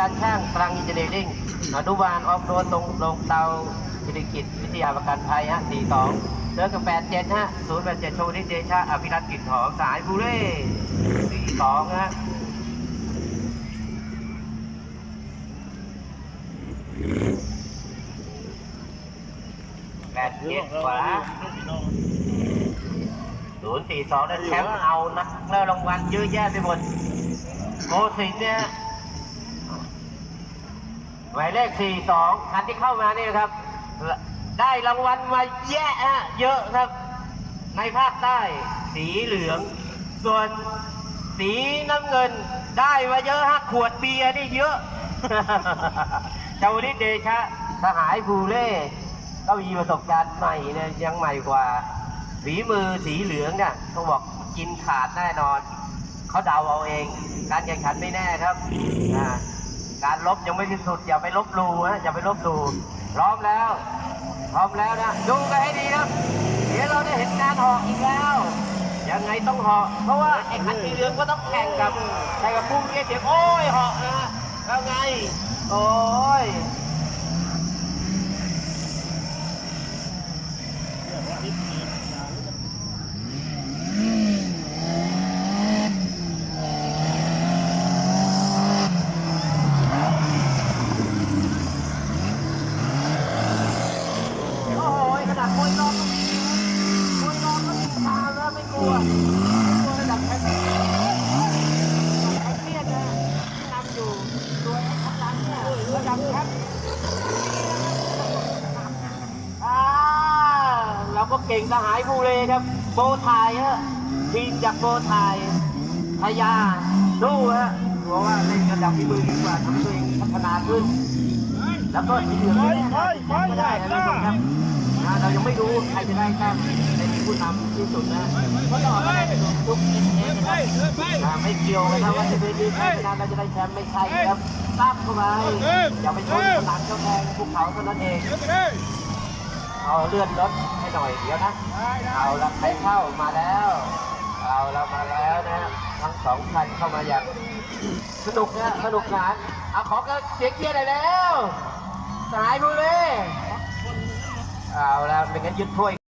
การช่างตรังอินเจเนียริ่งอนุบาลออฟโรดตรงลงเตาเศรษฐกิจวิทยาประกันภัยฮะสี่สองเจอกับแปดเจ็ดฮะศูนย์แปดเจ็ดโชว์นิเดชาอภิรัตกลิ่นหอมสายบูเล่สี่สองฮะแปดเจ็ดขวาศูนย์สี่สองได้แชมป์เอานักแล้วรางวัลเยอะแยะไปหมดโกสิงเนี่ย หมายเลขสี่สองคันที่เข้ามานี่นะครับ ได้รางวัลมาแยะเยอะครับ ในภาคใต้สีเหลือง ส่วนสีน้ำเงินได้มาเยอะฮะขวดเบียร์นี่เยอะเจ้านิเดชะสหายภูเล่ก็มีประสบการณ์ใหม่เนี่ยยังใหม่กว่าฝีมือสีเหลืองเนี่ยต้องบอกกินขาดแน่นอน เขาเดาเอาเอง การแข่งขันไม่แน่ครับอ่า การลบยังไม่ที่สุดอย่าไปลบดูนะอย่าไปลบดูพร้อมแล้ว พร้อมแล้วนะดูกันให้ดีครับเดี๋ยวเราได้เห็นการหอกอีกแล้วยังไงต้องหอกเพราะว่าไอ้คันสีเหลืองก็ต้องแข่งกับแข่งกับพุ่งเสียงโอ้ยหอกนะแล้วไงโอ้ย โอ้ยขนาดมวยรอบก็มีมวยรอบก็มีตาม แล้วไม่กลัวไม่กลัวระดับแชมป์ไอ้เพี้ยนนะที่นำอยู่ตัวไอ้ทัพลังเนี่ยระดับแชมป์อ่าเราก็เก่งทหารภูเรครับ โบไทยฮะทีมจากโบไทยพยาสู้ฮะเพราะว่าเล่นระดับฝีมือดีกว่าทำให้ตัวเองพัฒนาขึ้น แล้วก็สีเหลืองนี่แน่ๆก็ได้นะท่านผู้ชมครับ นะเรายังไม่รู้ใครจะได้แต้มเป็นผู้นำที่สุดนะเพราะต่อไปทุกเอ็นเอนะครับนะไม่เกี่ยวนะครับว่าจะเป็นดีแค่ชนะเราจะได้แชมป์ไม่ใช่ครับตั้มเข้าไปอย่าไปชนสนามเจ้าแพงภูเขาเท่านั้นเองเอาเลื่อนรถให้หน่อยเดี๋ยวนะเอาละใครเข้ามาแล้วเอาละมาแล้วนะทั้งสองคันเข้ามาอย่างสนุกนะสนุกสนานเอาขอก็เสียงเกียร์ได้แล้วสายบุรี เอาละเป็นงั้นยึดถ้วย